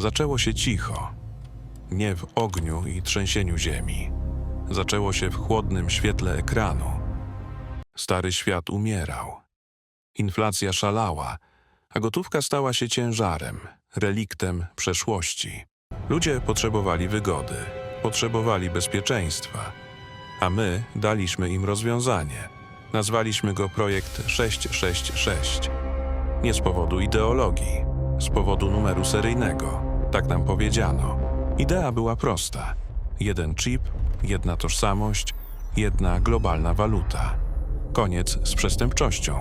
Zaczęło się cicho. Nie w ogniu i trzęsieniu ziemi. Zaczęło się w chłodnym świetle ekranu. Stary świat umierał. Inflacja szalała, a gotówka stała się ciężarem, reliktem przeszłości. Ludzie potrzebowali wygody, potrzebowali bezpieczeństwa, a my daliśmy im rozwiązanie. Nazwaliśmy go projekt 666. Nie z powodu ideologii, z powodu numeru seryjnego. Tak nam powiedziano. Idea była prosta: jeden chip, jedna tożsamość, jedna globalna waluta. Koniec z przestępczością.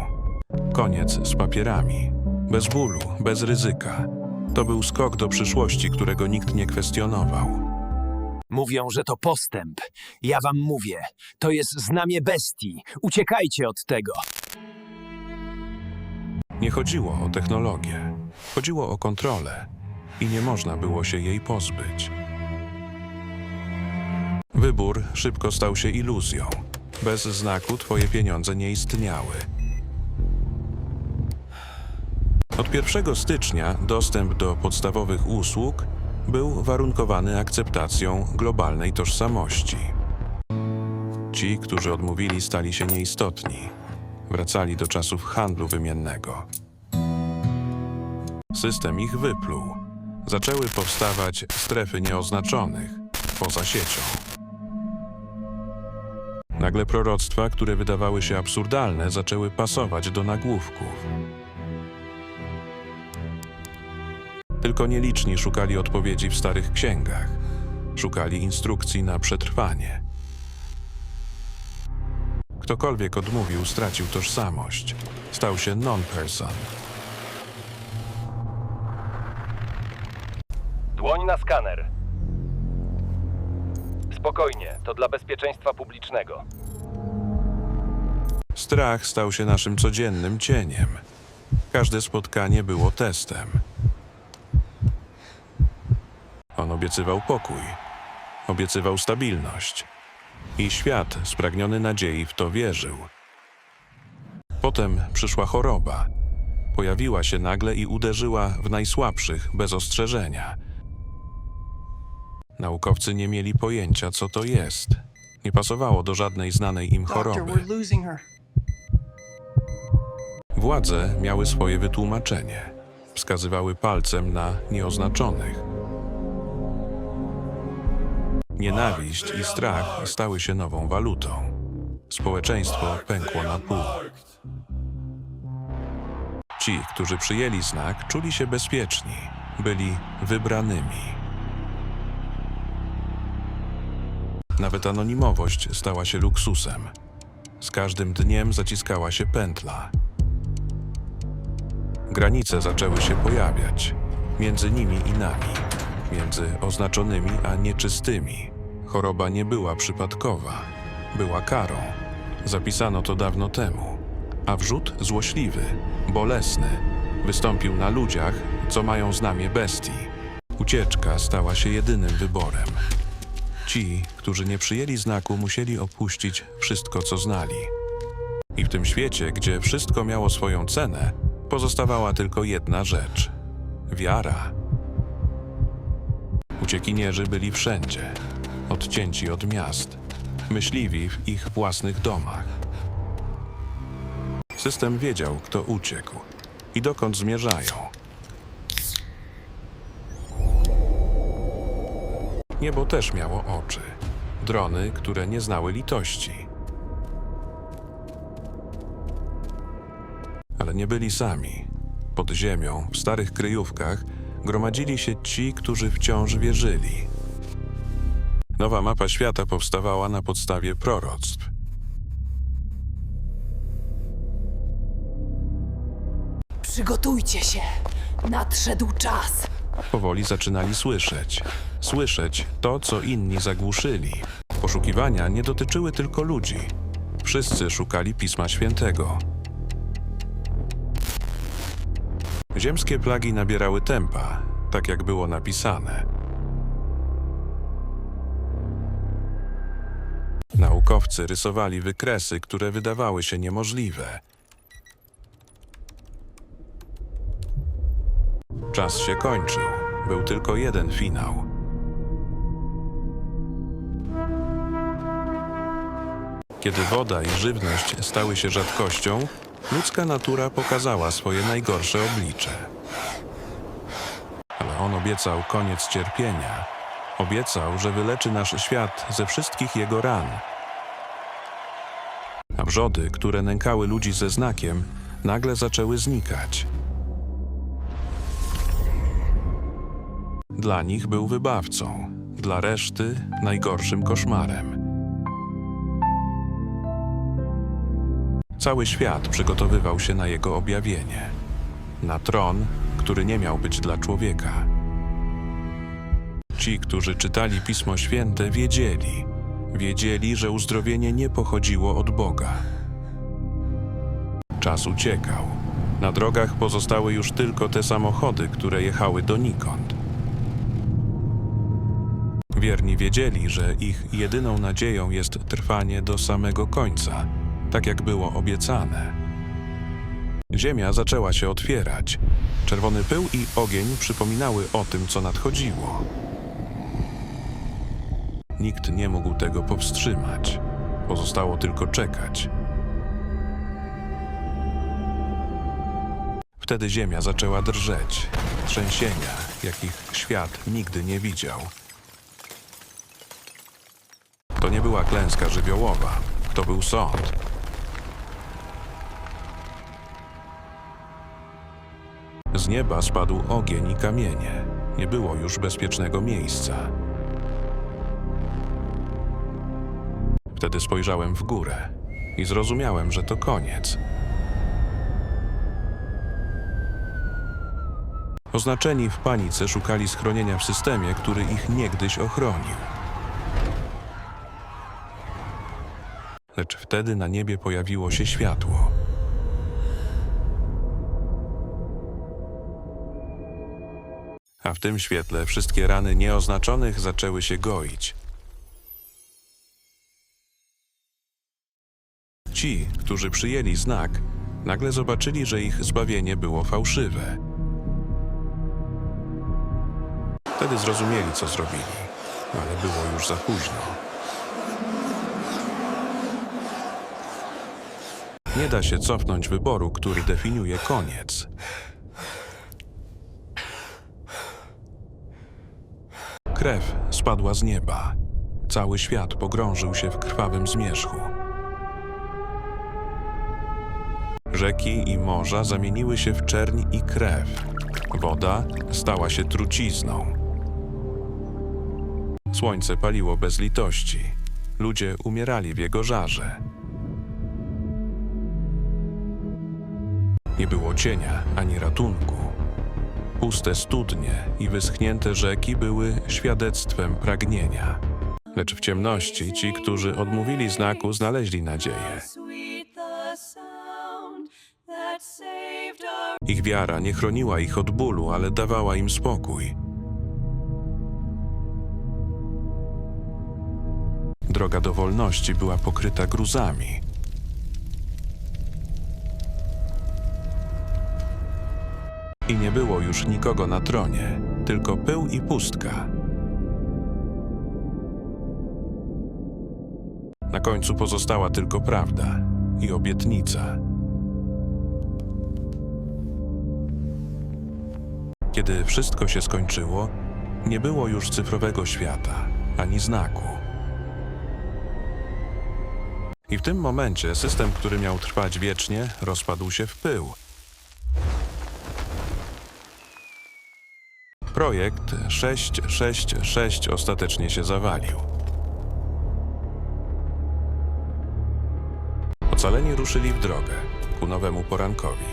Koniec z papierami. Bez bólu, bez ryzyka. To był skok do przyszłości, którego nikt nie kwestionował. Mówią, że to postęp. Ja wam mówię, to jest znamie bestii. Uciekajcie od tego. Nie chodziło o technologię, chodziło o kontrolę i nie można było się jej pozbyć. Wybór szybko stał się iluzją. Bez znaku twoje pieniądze nie istniały. Od 1 stycznia dostęp do podstawowych usług był warunkowany akceptacją globalnej tożsamości. Ci, którzy odmówili, stali się nieistotni. Wracali do czasów handlu wymiennego. System ich wypluł. Zaczęły powstawać strefy nieoznaczonych poza siecią. Nagle proroctwa, które wydawały się absurdalne, zaczęły pasować do nagłówków. Tylko nieliczni szukali odpowiedzi w starych księgach. Szukali instrukcji na przetrwanie. Ktokolwiek odmówił, stracił tożsamość. Stał się non-person. Na skaner. Spokojnie, to dla bezpieczeństwa publicznego. Strach stał się naszym codziennym cieniem. Każde spotkanie było testem. On obiecywał pokój, obiecywał stabilność. I świat, spragniony nadziei, w to wierzył. Potem przyszła choroba. Pojawiła się nagle i uderzyła w najsłabszych bez ostrzeżenia. Naukowcy nie mieli pojęcia, co to jest. Nie pasowało do żadnej znanej im choroby. Władze miały swoje wytłumaczenie. Wskazywały palcem na nieoznaczonych. Nienawiść i strach stały się nową walutą. Społeczeństwo pękło na pół. Ci, którzy przyjęli znak, czuli się bezpieczni, byli wybranymi. Nawet anonimowość stała się luksusem. Z każdym dniem zaciskała się pętla. Granice zaczęły się pojawiać między nimi i nami, między oznaczonymi a nieczystymi. Choroba nie była przypadkowa, była karą. Zapisano to dawno temu, a wrzód złośliwy, bolesny, wystąpił na ludziach, co mają znamie bestii. Ucieczka stała się jedynym wyborem. Ci, którzy nie przyjęli znaku, musieli opuścić wszystko, co znali. I w tym świecie, gdzie wszystko miało swoją cenę, pozostawała tylko jedna rzecz wiara. Uciekinierzy byli wszędzie, odcięci od miast, myśliwi w ich własnych domach. System wiedział, kto uciekł i dokąd zmierzają. Niebo też miało oczy, drony, które nie znały litości. Ale nie byli sami. Pod ziemią, w starych kryjówkach, gromadzili się ci, którzy wciąż wierzyli. Nowa mapa świata powstawała na podstawie proroctw. Przygotujcie się. Nadszedł czas. Powoli zaczynali słyszeć. Słyszeć to, co inni zagłuszyli. Poszukiwania nie dotyczyły tylko ludzi. Wszyscy szukali Pisma Świętego. Ziemskie plagi nabierały tempa, tak jak było napisane. Naukowcy rysowali wykresy, które wydawały się niemożliwe. Czas się kończył. był tylko jeden finał. Kiedy woda i żywność stały się rzadkością, ludzka natura pokazała swoje najgorsze oblicze. Ale on obiecał koniec cierpienia. Obiecał, że wyleczy nasz świat ze wszystkich jego ran. A wrzody, które nękały ludzi ze znakiem, nagle zaczęły znikać. Dla nich był wybawcą, dla reszty najgorszym koszmarem. Cały świat przygotowywał się na jego objawienie. Na tron, który nie miał być dla człowieka. Ci, którzy czytali Pismo Święte, wiedzieli, wiedzieli, że uzdrowienie nie pochodziło od Boga. Czas uciekał. Na drogach pozostały już tylko te samochody, które jechały donikąd. Wierni wiedzieli, że ich jedyną nadzieją jest trwanie do samego końca, tak jak było obiecane. Ziemia zaczęła się otwierać. Czerwony pył i ogień przypominały o tym, co nadchodziło. Nikt nie mógł tego powstrzymać. Pozostało tylko czekać. Wtedy ziemia zaczęła drżeć. Trzęsienia, jakich świat nigdy nie widział. To nie była klęska żywiołowa, to był sąd. Z nieba spadł ogień i kamienie. Nie było już bezpiecznego miejsca. Wtedy spojrzałem w górę i zrozumiałem, że to koniec. Oznaczeni w panice szukali schronienia w systemie, który ich niegdyś ochronił. Lecz wtedy na niebie pojawiło się światło. A w tym świetle wszystkie rany nieoznaczonych zaczęły się goić. Ci, którzy przyjęli znak, nagle zobaczyli, że ich zbawienie było fałszywe. Wtedy zrozumieli, co zrobili, ale było już za późno. Nie da się cofnąć wyboru, który definiuje koniec. Krew spadła z nieba. Cały świat pogrążył się w krwawym zmierzchu. Rzeki i morza zamieniły się w czerń i krew. Woda stała się trucizną. Słońce paliło bez litości. Ludzie umierali w jego żarze. Nie było cienia ani ratunku. Puste studnie i wyschnięte rzeki były świadectwem pragnienia. Lecz w ciemności ci, którzy odmówili znaku, znaleźli nadzieję. Ich wiara nie chroniła ich od bólu, ale dawała im spokój. Droga do wolności była pokryta gruzami. I nie było już nikogo na tronie, tylko pył i pustka. Na końcu pozostała tylko prawda i obietnica. Kiedy wszystko się skończyło, nie było już cyfrowego świata ani znaku. I w tym momencie system, który miał trwać wiecznie, rozpadł się w pył. Projekt 666 ostatecznie się zawalił. Ocaleni ruszyli w drogę ku nowemu porankowi.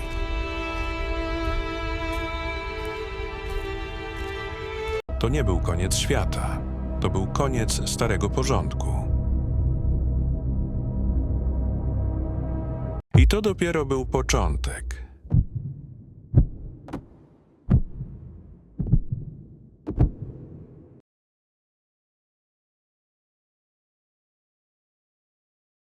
To nie był koniec świata. To był koniec starego porządku. I to dopiero był początek.